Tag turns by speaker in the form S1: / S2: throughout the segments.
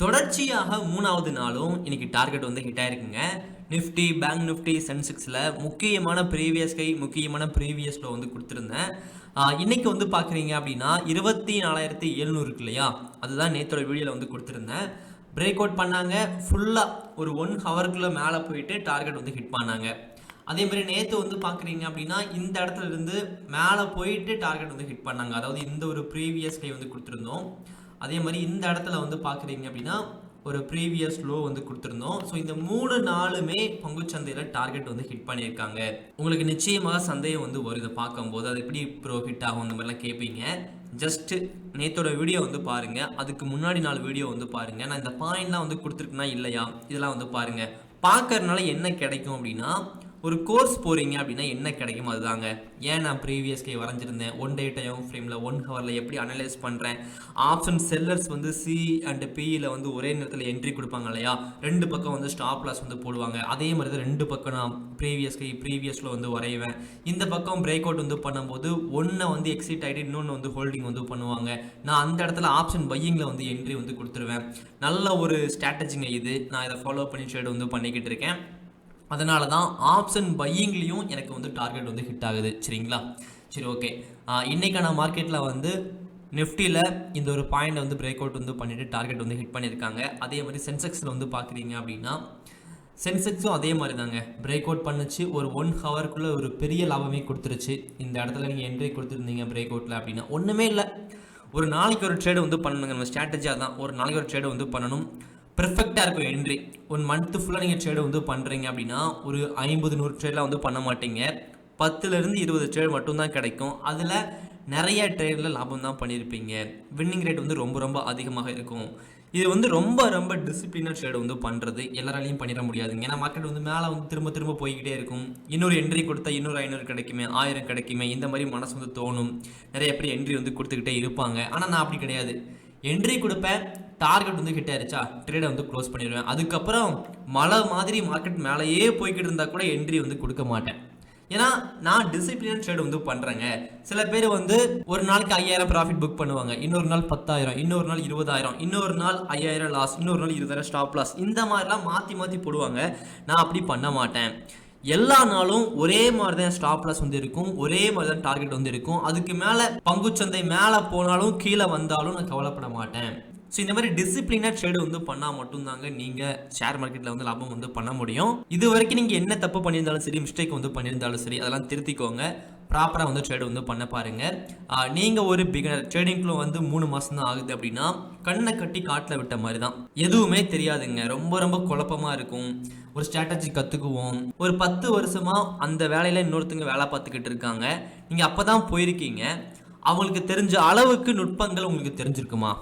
S1: தொடர்ச்சியாக மூணாவது நாளும் இன்னைக்கு டார்கெட் வந்து ஹிட் ஆயிருக்குங்க. நிஃப்டி பேங்க் நிஃப்டி சென்செக்ஸில் முக்கியமான ப்ரீவியஸ் கை முக்கியமான ப்ரீவியஸ் லோ வந்து கொடுத்துருந்தேன். இன்றைக்கி இன்னைக்கு வந்து பார்க்குறீங்க அப்படின்னா இருபத்தி நாலாயிரத்தி எழுநூறு இருக்கு இல்லையா? அதுதான் நேற்றோட வீடியோவில் வந்து கொடுத்துருந்தேன். பிரேக் அவுட் பண்ணாங்க. ஃபுல்லாக ஒரு ஒன் ஹவருக்குள்ளே மேலே போயிட்டு டார்கெட் வந்து ஹிட் பண்ணாங்க. அதே மாதிரி நேற்று வந்து பார்க்குறீங்க அப்படின்னா இந்த இடத்துல இருந்து மேலே போயிட்டு டார்கெட் வந்து ஹிட் பண்ணாங்க. அதாவது இந்த ஒரு ப்ரீவியஸ் கை வந்து கொடுத்துருந்தோம். அதே மாதிரி இந்த இடத்துல வந்து பார்க்குறீங்க அப்படின்னா ஒரு ப்ரீவியஸ் லோ வந்து கொடுத்துருந்தோம். ஸோ இந்த மூணு நாளுமே பங்குச்சந்தையில் டார்கெட் வந்து ஹிட் பண்ணியிருக்காங்க. உங்களுக்கு நிச்சயமாக சந்தேகம் வந்து வரும். இதை பார்க்கும்போது அது எப்படி ப்ரோ ஹிட் ஆகும் அந்த மாதிரிலாம் கேட்பீங்க. ஜஸ்ட் நேத்தோட வீடியோ வந்து பாருங்கள் அதுக்கு முன்னாடி நாலு வீடியோ வந்து பாருங்கள் நான் இந்த பாயிண்ட்லாம் வந்து கொடுத்துருக்குனா இல்லையா? இதெல்லாம் வந்து பாருங்கள் பார்க்கறதுனால என்ன கிடைக்கும் அப்படின்னா ஒரு கோர்ஸ் போகிறீங்க அப்படின்னா என்ன கிடைக்கும் அதுதாங்க. ஏன் நான் ப்ரீவியஸ் கே வரைஞ்சிருந்தேன்? ஒன் டே டைம் ஃப்ரேமில் ஒன் ஹவரில் எப்படி அனலைஸ் பண்ணுறேன் ஆப்ஷன் செல்லர்ஸ் வந்து சி அண்ட் பியில் வந்து ஒரே நேரத்தில் என்ட்ரி கொடுப்பாங்க இல்லையா? ரெண்டு பக்கம் வந்து ஸ்டாப் லாஸ் வந்து போடுவாங்க. அதே மாதிரி தான் ரெண்டு பக்கம் நான் ப்ரீவியஸ் கை ப்ரீவியஸில் வந்து வரைவேன். இந்த பக்கம் பிரேக் அவுட் வந்து பண்ணும்போது ஒன்றை வந்து எக்ஸிட் ஆகிட்டு இன்னொன்று வந்து ஹோல்டிங் வந்து பண்ணுவாங்க. நான் அந்த இடத்துல ஆப்ஷன் பையிங்கில் வந்து என்ட்ரி வந்து கொடுத்துருவேன். நல்ல ஒரு ஸ்ட்ராட்டஜிங்க இது. நான் இதை ஃபாலோ பண்ணி ட்ரேட் வந்து பண்ணிக்கிட்டு இருக்கேன். அதனால தான் ஆப்ஷன் பையிங்லேயும் எனக்கு வந்து டார்கெட் வந்து ஹிட் ஆகுது. சரிங்களா? சரி ஓகே இன்றைக்கான மார்க்கெட்டில் வந்து நிஃப்டியில் இந்த ஒரு பாயிண்ட் வந்து பிரேக் அவுட் வந்து பண்ணிவிட்டு டார்கெட் வந்து ஹிட் பண்ணியிருக்காங்க அதே மாதிரி சென்செக்ஸில் வந்து பார்க்குறீங்க அப்படின்னா சென்செக்ஸும் அதே மாதிரி தாங்க பிரேக் அவுட் பண்ணுச்சு. ஒரு ஒன் ஹவருக்குள்ளே ஒரு பெரிய லாபமே கொடுத்துருச்சு. இந்த இடத்துல நீங்கள் என்ட்ரி கொடுத்துருந்தீங்க பிரேக் அவுட்டில் அப்படின்னா. ஒன்றுமே இல்லை. ஒரு நாளைக்கு ஒரு ட்ரேடு வந்து பண்ணணுங்க. நம்ம ஸ்ட்ராட்டஜியாக தான் ஒரு நாளைக்கு ஒரு ட்ரேடு வந்து பண்ணணும். பெர்ஃபெக்டாக இருக்கும் என்ட்ரி ஒன் மந்த்து ஃபுல்லாக நீங்கள் ட்ரேடு வந்து பண்ணுறீங்க அப்படின்னா ஒரு ஐம்பது நூறு ட்ரேட்லாம் வந்து பண்ண மாட்டீங்க. பத்துலேருந்து இருபது ட்ரேட் மட்டும்தான் கிடைக்கும். அதில் நிறைய ட்ரேடில் லாபம் தான் பண்ணியிருப்பீங்க வின்னிங் ரேட் வந்து ரொம்ப ரொம்ப அதிகமாக இருக்கும். இது வந்து ரொம்ப ரொம்ப டிசிப்ளினாக ட்ரேடு வந்து பண்ணுறது எல்லாராலையும் பண்ணிட முடியாதுங்க. ஏன்னா மார்க்கெட் வந்து மேலே வந்து திரும்ப திரும்ப போய்கிட்டே இருக்கும். இன்னொரு என்ட்ரி கொடுத்தா இன்னொரு ஐநூறு கிடைக்குமே ஆயிரம் கிடைக்குமே இந்த மாதிரி மனசு வந்து தோணும். நிறைய பேர் என்ட்ரி வந்து கொடுத்துக்கிட்டே இருப்பாங்க. ஆனால் நான் அப்படி கிடையாது. என்ட்ரி கொடுப்பேன். டார்கெட் வந்து ஹிட் ஆயிருச்சா? ட்ரேடை வந்து க்ளோஸ் பண்ணிடுவேன். அதுக்கப்புறம் மழை மாதிரி மார்க்கெட் மேலேயே போய்கிட்டு இருந்தால் கூட என்ட்ரி வந்து கொடுக்க மாட்டேன். ஏன்னா நான் டிசிப்ளின் ட்ரேட் வந்து பண்ணுறேங்க சில பேர் வந்து ஒரு நாளைக்கு ஐயாயிரம் ப்ராஃபிட் புக் பண்ணுவாங்க. இன்னொரு நாள் பத்தாயிரம் இன்னொரு நாள் இருபதாயிரம் இன்னொரு நாள் ஐயாயிரம் லாஸ் இன்னொரு நாள் இருபதாயிரம் ஸ்டாப் லாஸ் இந்த மாதிரிலாம் மாற்றி மாற்றி போடுவாங்க. நான் அப்படி பண்ண மாட்டேன். எல்லா நாளும் ஒரே மாதிரி தான் ஸ்டாப் லாஸ் வந்து இருக்கும். ஒரே மாதிரி தான் டார்கெட் வந்து இருக்கும். அதுக்கு மேலே பங்குச்சந்தை மேலே போனாலும் கீழே வந்தாலும் நான் கவலைப்பட மாட்டேன். ஸோ இந்த மாதிரி டிசிப்ளினாக ட்ரேடு வந்து பண்ணால் மட்டும்தாங்க நீங்கள் ஷேர் மார்க்கெட்டில் வந்து லாபம் வந்து பண்ண முடியும். இது வரைக்கும் நீங்கள் என்ன தப்பு பண்ணியிருந்தாலும் சரி மிஸ்டேக் வந்து பண்ணியிருந்தாலும் சரி அதெல்லாம் திருத்திக்கோங்க. ப்ராப்பராக வந்து ட்ரேடு வந்து பண்ண பாருங்கள் நீங்கள் ஒரு பிகினர் ட்ரேடிங்குள்ள வந்து மூணு மாதம் தான் ஆகுது அப்படின்னா கண்ணை கட்டி காட்டில் விட்ட மாதிரி தான் எதுவுமே தெரியாதுங்க. ரொம்ப ரொம்ப குழப்பமாக இருக்கும். ஒரு ஸ்ட்ராட்டஜி கற்றுக்குவோம் ஒரு பத்து வருஷமாக அந்த வேலையில் இன்னொருத்தங்க வேலை பார்த்துக்கிட்டு இருக்காங்க. நீங்கள் அப்போ தான் போயிருக்கீங்க. அவங்களுக்கு தெரிஞ்ச அளவுக்கு நுட்பங்கள் உங்களுக்கு தெரிஞ்சிருக்குமா?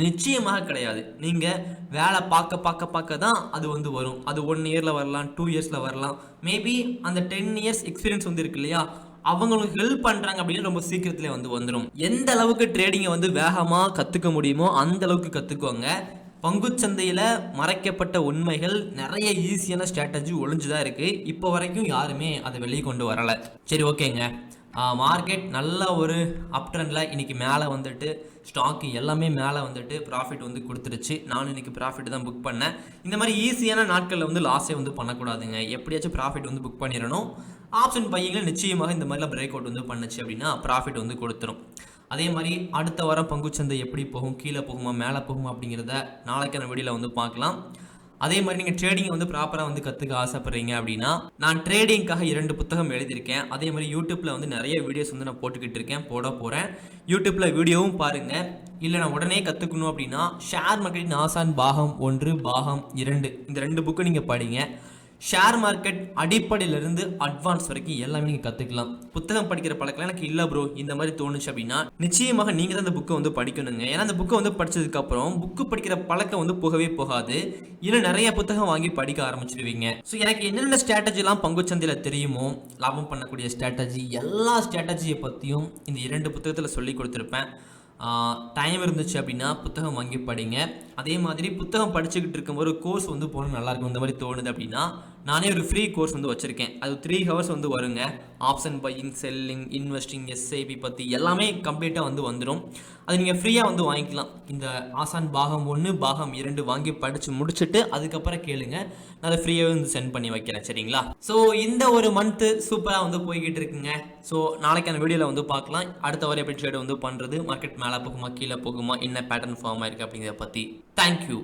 S1: நிச்சயமாக கிடையாது. நீங்கள் வேலை பார்க்க பார்க்க பார்க்க தான் அது வந்து வரும். அது ஒன் இயரில் வரலாம் டூ இயர்ஸில் வரலாம். மேபி அந்த டென் இயர்ஸ் எக்ஸ்பீரியன்ஸ் வந்து இருக்கு இல்லையா? அவங்களுக்கு ஹெல்ப் பண்ணுறாங்க அப்படின்னு ரொம்ப சீக்கிரத்தில் வந்து வந்துடும் எந்த அளவுக்கு ட்ரேடிங்கை வந்து வேகமாக கற்றுக்க முடியுமோ அந்த அளவுக்கு கற்றுக்கோங்க பங்குச்சந்தையில் மறைக்கப்பட்ட உண்மைகள் நிறைய ஈஸியான ஸ்ட்ராட்டஜி ஒளிஞ்சு தான் இருக்குது இப்போ வரைக்கும் யாருமே அதை வெளியே கொண்டு வரலை. சரி ஓகேங்க மார்க்கெட் நல்ல ஒரு அப்ட்ரெண்டில் இன்றைக்கி மேலே வந்துட்டு ஸ்டாக்கு எல்லாமே மேலே வந்துட்டு ப்ராஃபிட் வந்து கொடுத்துருச்சு. நானும் இன்றைக்கி ப்ராஃபிட் தான் புக் பண்ணேன். இந்த மாதிரி ஈஸியான நாட்களில் வந்து லாஸே வந்து பண்ணக்கூடாதுங்க. எப்படியாச்சும் ப்ராஃபிட் வந்து புக் பண்ணிடணும். ஆப்ஷன் பையில் நிச்சயமாக இந்த மாதிரிலாம் பிரேக் அவுட் வந்து பண்ணுச்சு அப்படின்னா ப்ராஃபிட் வந்து கொடுத்துரும். அதே மாதிரி அடுத்த வாரம் பங்குச்சந்தை எப்படி போகும்? கீழே போகுமா? மேலே போகுமா? அப்படிங்கிறத நாளைக்கான வீடியோவில் வந்து பார்க்கலாம். அதே மாதிரி நீங்கள் ட்ரேடிங் வந்து ப்ராப்பராக வந்து கற்றுக்க ஆசைப்படுறீங்க அப்படின்னா நான் ட்ரேடிங்காக இரண்டு புத்தகம் எழுதியிருக்கேன். அதே மாதிரி யூடியூப்பில் வந்து நிறைய வீடியோஸ் வந்து நான் போட்டுக்கிட்டு இருக்கேன் போட போகிறேன் யூடியூப்பில் வீடியோவும் பாருங்கள் இல்லை நான் உடனே கற்றுக்கணும் அப்படின்னா ஷேர் மார்க்கெட்டின் ஆசான் பாகம் ஒன்று பாகம் இரண்டு. இந்த ரெண்டு புக்கு நீங்கள் படிங்க. ஷேர் மார்க்கெட் அடிப்படையிலிருந்து அட்வான்ஸ் வரைக்கும் எல்லாமே நீங்கள் கற்றுக்கலாம் புத்தகம் படிக்கிற பழக்கம் எனக்கு இல்லை ப்ரோ இந்த மாதிரி தோணுச்சு அப்படின்னா நிச்சயமாக நீங்கள் தான் அந்த புக்கை வந்து படிக்கணுங்க. ஏன்னா அந்த புக்கை வந்து படிச்சதுக்கப்புறம் புக்கு படிக்கிற பழக்கம் வந்து போகவே போகாது. இன்னும் நிறைய புத்தகம் வாங்கி படிக்க ஆரம்பிச்சிடுவீங்க ஸோ எனக்கு என்னென்ன ஸ்ட்ராட்டஜிலாம் பங்குச்சந்தையில் தெரியுமோ லாபம் பண்ணக்கூடிய ஸ்ட்ராட்டஜி எல்லா ஸ்ட்ராட்டஜியை பற்றியும் இந்த இரண்டு புத்தகத்தில் சொல்லி கொடுத்துருப்பேன். டைம் இருந்துச்சு அப்படின்னா புத்தகம் வாங்கி படிங்க. அதே மாதிரி புத்தகம் படிச்சுக்கிட்டு இருக்கும்போது கோர்ஸ் வந்து போனால் நல்லாயிருக்கும் இந்த மாதிரி தோணுது அப்படின்னா நானே ஒரு ஃப்ரீ கோர்ஸ் வந்து வச்சுருக்கேன். அது த்ரீ ஹவர்ஸ் வந்து வருங்க. Option buying selling investing SIP பற்றி எல்லாமே கம்ப்ளீட்டாக வந்து வந்துடும் அது நீங்கள் ஃப்ரீயாக வந்து வாங்கிக்கலாம். இந்த ஆசான் பாகம் ஒன்று பாகம் இரண்டு வாங்கி படித்து முடிச்சுட்டு அதுக்கப்புறம் கேளுங்க. நான் அதை ஃப்ரீயாகவே வந்து சென்ட் பண்ணி வைக்கிறேன் சரிங்களா? ஸோ இந்த ஒரு மந்த்து சூப்பராக வந்து போய்கிட்டு இருக்குங்க. ஸோ நாளைக்கான வீடியோவில் வந்து பார்க்கலாம். அடுத்த வரை எப்படி ட்ரேட் வந்து பண்ணுறது மார்க்கெட் மேலே போகுமா கீழே போகுமா என்ன பேட்டர்ன் ஃபார்ம் ஆயிருக்கு அப்படிங்கிறத பற்றி தேங்க்யூ